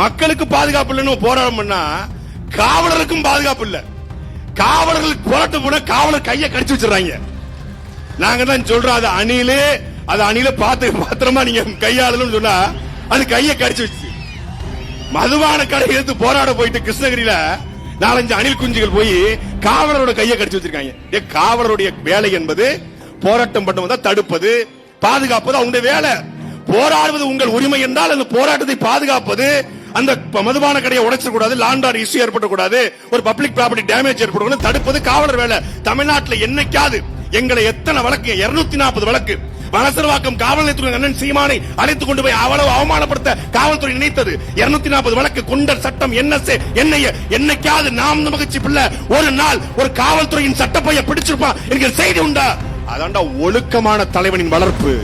மக்களுக்கு பாதுகாப்பு இல்லைன்னு போராட்டம் பண்ணா காவலருக்கும் பாதுகாப்பு இல்ல. காவலர்கள் போராட்டம் போனா காவலர் கையை கடிச்சு வச்சிடறாங்க. நாங்க தான் சொல்றோம் அது அணிலே அது அணில பார்த்து பத்திரமா நீங்க கையாளணும்னு சொன்னா அது கையை கடிச்சு வச்சு மதுபான கடை எடுத்து போராட போயிட்டு கிருஷ்ணகிரியில நாலஞ்சு அணில் குஞ்சுகள் போய் காவலரோட கையை கடிச்சு வச்சிருக்காங்க. காவலருடைய வேலை என்பது போராட்டம் பண்ணுவதா தடுப்பது பாதுகாப்பது? அவங்க வேலை. போராடுவது உங்கள் உரிமை என்றால் அந்த போராட்டத்தை பாதுகாப்பது அந்த மதுபான கடையை உடைச்சிடக்கூடாது லாண்டார் இஷ்யூ ஏற்படக்கூடாது ஒரு பப்ளிக் ப்ராப்பர்ட்டி டேமேஜ் ஏற்படக்கூடாது தடுப்பது காவலர் வேலை. தமிழ்நாட்டில் என்னைக்காவது எங்களை எத்தனை வழக்கு 240 நாற்பது வழக்கு வலசரவாக்கம் காவல் நிலையத்துறை அண்ணன் சீமானை அழைத்துக் கொண்டு போய் அவ்வளவு அவமானப்படுத்த காவல்துறை நினைத்தது. 240 நாற்பது வழக்கு குண்டர் சட்டம் என்ன என்னைய என்னைக்காவது நாம் மகிழ்ச்சி பிள்ளை ஒரு நாள் ஒரு காவல்துறையின் சட்டப்பைய பிடிச்சிருப்பான் என்கிற செய்தி உண்டா? அதாண்டா ஒழுக்கமான தலைவனின் வளர்ப்பு.